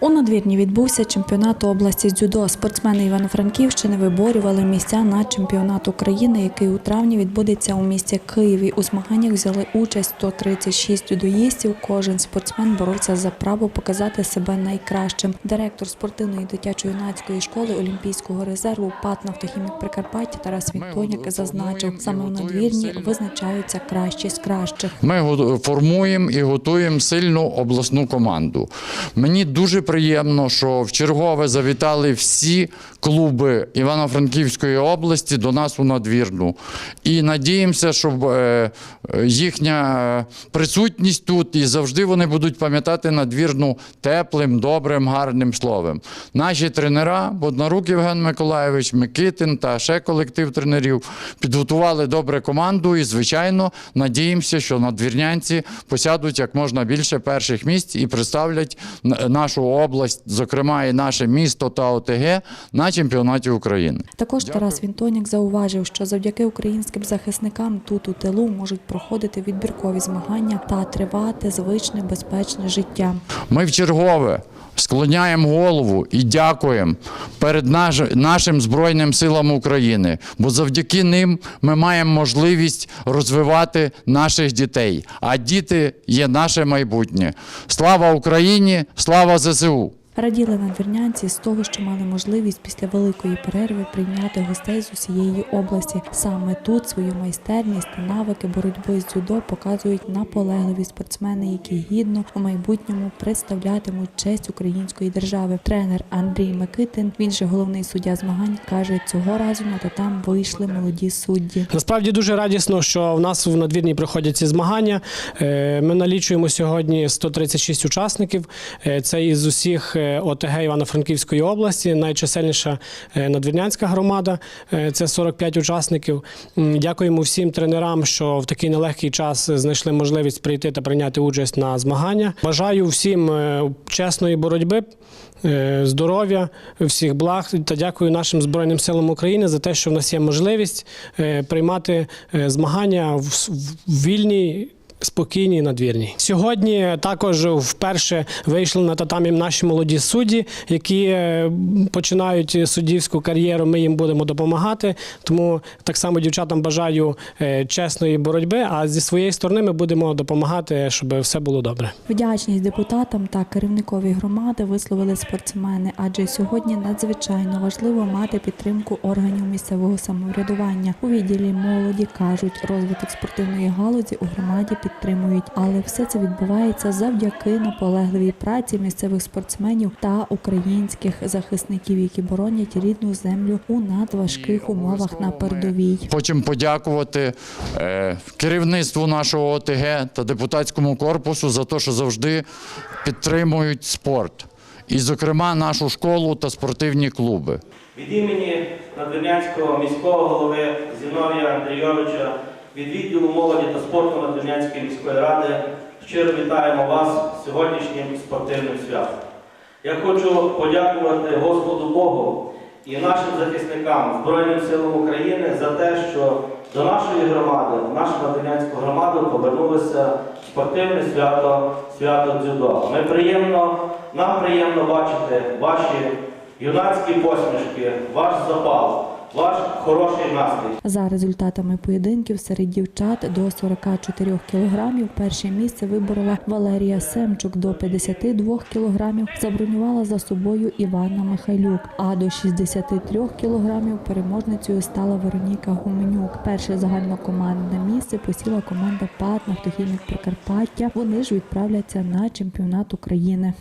У надвірні відбувся чемпіонат області з дзюдо. Спортсмени Івано-Франківщини виборювали місця на чемпіонат України, який у травні відбудеться у місті Києві. У змаганнях взяли участь 136 дзюдоїстів. Кожен спортсмен боровся за право показати себе найкращим. Директор спортивної дитячо-юнацької школи Олімпійського резерву ПАТ «Нафтохімік Прикарпаття» Тарас Віктоняк зазначив, саме у надвірні визначаються кращі з кращих. Ми формуємо і готуємо сильну обласну команду. Мені дуже приємно, що в чергове завітали всі клуби Івано-Франківської області до нас у надвірну. І надіємося, що е, їхня присутність тут і завжди вони будуть пам'ятати надвірну теплим, добрим, гарним словом. Наші тренера, Боднарук Євген Миколаєвич, Микитин та ще колектив тренерів підготували добре команду і, звичайно, надіємося, що надвірнянці посядуть як можна більше перших місць і представлять нашу область, зокрема і наше місто та ОТГ на чемпіонаті України. Також Тарас Вінтонік зауважив, що завдяки українським захисникам тут у тилу можуть проходити відбіркові змагання та тривати звичне безпечне життя. Ми в чергове склоняємо голову і дякуємо перед наш, нашим Збройним силам України, бо завдяки ним ми маємо можливість розвивати наших дітей. А діти є наше майбутнє. Слава Україні! Слава ЗСУ! Раділи надвірнянці з того, що мали можливість після великої перерви прийняти гостей з усієї області. Саме тут свою майстерність та навики боротьби з дзюдо показують наполегливі спортсмени, які гідно у майбутньому представлятимуть честь української держави. Тренер Андрій Микитин, він же головний суддя змагань, каже, цього разу на татам вийшли молоді судді. Насправді дуже радісно, що в нас в надвірній проходять ці змагання. Е, Ми налічуємо сьогодні 136 учасників. Е, Це із усіх е, ОТГ Івано-Франківської області. Найчисельніша е, надвірнянська громада е, це 45 учасників. Дякуємо всім тренерам, що в такий нелегкий час знайшли можливість прийти та прийняти участь на змагання. Бажаю всім е, чесної боротьби. Здоров'я, всіх благ та дякую нашим Збройним силам України за те, що в нас є можливість приймати змагання в вільній. Спокійній надвірній. Сьогодні також вперше вийшли на татамі наші молоді судді, які е, починають суддівську кар'єру. Ми їм будемо допомагати. Тому так само дівчатам бажаю е, чесної боротьби. А зі своєї сторони ми будемо допомагати, щоб все було добре. Вдячність депутатам та керівникові громади висловили спортсмени, адже сьогодні надзвичайно важливо мати підтримку органів місцевого самоврядування. У відділі молоді кажуть, розвиток спортивної галузі у громаді підтримують, але все це відбувається завдяки наполегливій праці місцевих спортсменів та українських захисників, які боронять рідну землю у надважких умовах на передовій. Хочемо подякувати е, керівництву нашого ОТГ та депутатському корпусу за те, що завжди підтримують спорт. І, зокрема, нашу школу та спортивні клуби. Від імені Надвірнянського міського голови Зіновія Андрійовича, від відділу молоді та спорту Надвірнянської міської ради щиро вітаємо вас з сьогоднішнім спортивним святом. Я хочу подякувати Господу Богу і нашим захисникам Збройним силам України за те, що до нашої громади, в нашу Надвірнянську громаду повернулося спортивне свято, свято дзюдо. Ми приємно, нам приємно бачити ваші юнацькі посмішки, ваш запал, ваш хороший настрій. За результатами поєдинків серед дівчат до 44 кілограмів перше місце виборола Валерія Семчук, до 52 кілограмів забронювала за собою Іванна Михайлюк, а до 63 кілограмів переможницею стала Вероніка Гуменюк. Перше загальнокомандне місце посіла команда ПАТ «Нафтохімік Прикарпаття». Вони ж відправляться на чемпіонат України.